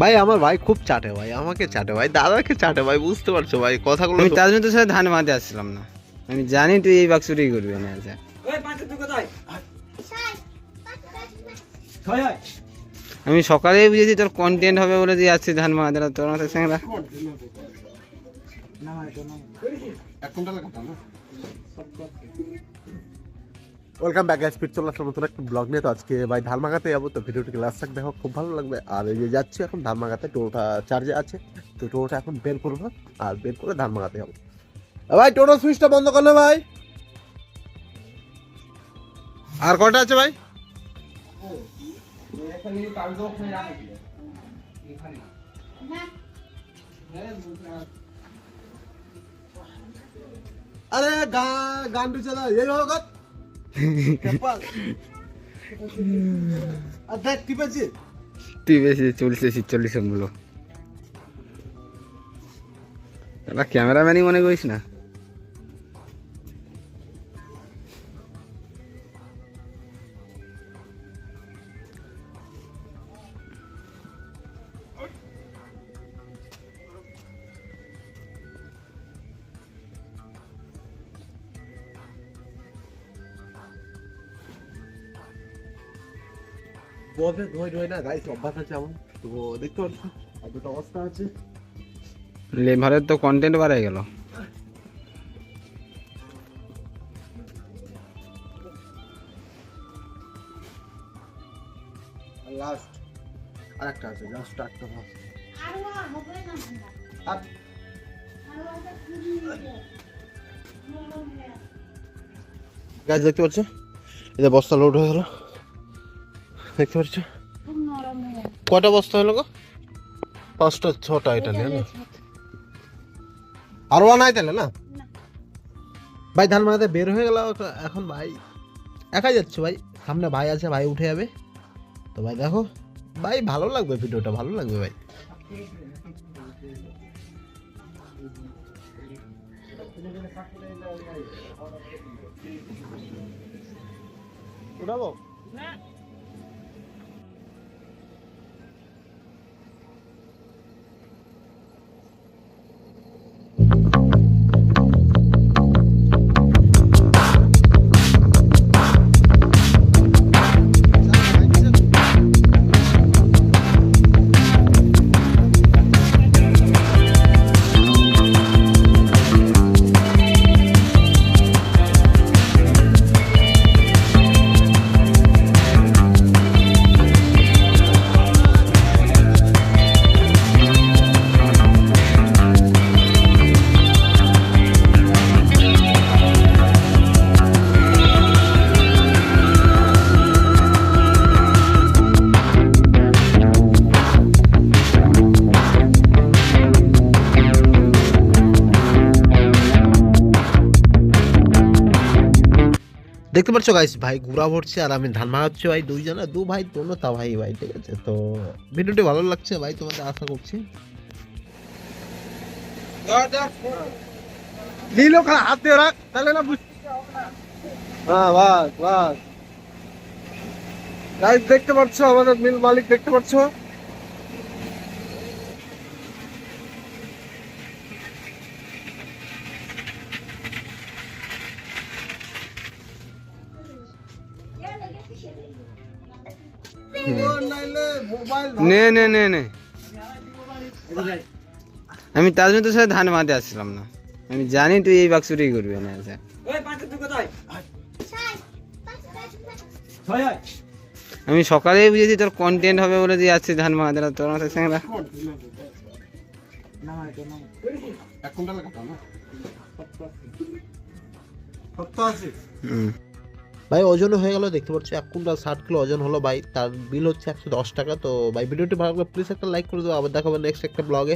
ভাই আমার ভাই খুব চাটে ভাই আমাকে চাটে ভাই দাদাকে চাটে ভাই বুঝতে পারছ ভাই কথাগুলো আমি তার জন্য তো সাথে ধান বাঁধতে আসছিলাম না। আমি জানি তুই এই বাক্স চুরি করবি না আচ্ছা। আমি সকালেই বুঝেছি তোর কন্টেন্ট হবে বলে যে আসছি ধান বাঁধতে তোর মাথায় স্যাংরা ওয়েলকাম ব্যাক গাইস ফির চলে আসলাম নতুন একটা ব্লগ নিয়ে। তো আজকে ভাই ধানমাগাতে যাব। তো ভিডিওটি লাস্ট থাক, দেখো, খুব ভালো লাগবে। আর এই যে যাচ্ছি এখন ধানমাগাতে টোটোটা চার্জে আছে। তো টোটোটা এখন বের করব। আর বের করে ধানমাগাতে যাব। ভাই, টোটো সুইচটা বন্ধ করলে ভাই। আর কটা আছে ভাই? আরে গান গান চালা। এই ভালো কর। তুই বেশি চলছে চল্লিশ মূল্য ক্যামেরাম্যানই মনে করিস না? বসে ধোয় ধোয় না গাইস অভ্যাস আছে আমার। তো দেখতে পাচ্ছ আর দুটো অবস্থা আছে। লেভারের তো কন্টেন্ট বাড়াই গেল। লাস্ট আর একটা আছে লাস্ট একটা আছে আর গাছ দেখতে পাচ্ছ? যে বস্তা লোড হয়ে গেল। দেখতে পাচ্ছ? কটা বস্তা হলো গো? পাঁচটা ছটা এটা নিয়ে না? আরও নাই তাহলে না? ভাই ধান মারাতে বের হয়ে গেল এখন ভাই। একাই যাচ্ছে ভাই? সামনে ভাই আছে ভাই উঠে যাবে। তো ভাই দেখো ভাই ভালো লাগবে ভিডিওটা ভালো লাগবে ভাই। উঠাবো? দেখতে পাচ্ছ গাইস ভাই ঘুরা ভরছে আর আমি ধান মারাচ্ছি ভাই, দুইজনে, দু ভাই দোনো তা ভাই ভাই, ঠিক আছে? তো ভিডিওটি ভালো লাগছে ভাই, তোমাদের আশা করছি। রাখ, তাহলে না হ্যাঁ দেখতে পাচ্ছ আমাদের মিল মালিক, দেখতে পাচ্ছ? নে নে নে নে। আমি তার জন্য তো সাথে ধান বাঁধতে আসছিলাম না। আমি জানি তুই এই বাক্স চুরি করবি না আচ্ছা আমি সকালেই বুঝেছি তোর কন্টেন্ট হবে বলে যে আসছি ধান বাঁধতে তোর মাথায় হুম। ভাই, ওজন হয়ে গেল, দেখতে পাচ্ছি, এক কুইন্টাল ষাট কিলো ওজন হলো, ভাই। তার বিল হচ্ছে একশো দশ টাকা, তো ভাই, ভিডিওটি ভালো লাগলে প্লিজ একটা লাইক করে দেবো আবার দেখাবো নেক্সট একটা ব্লগে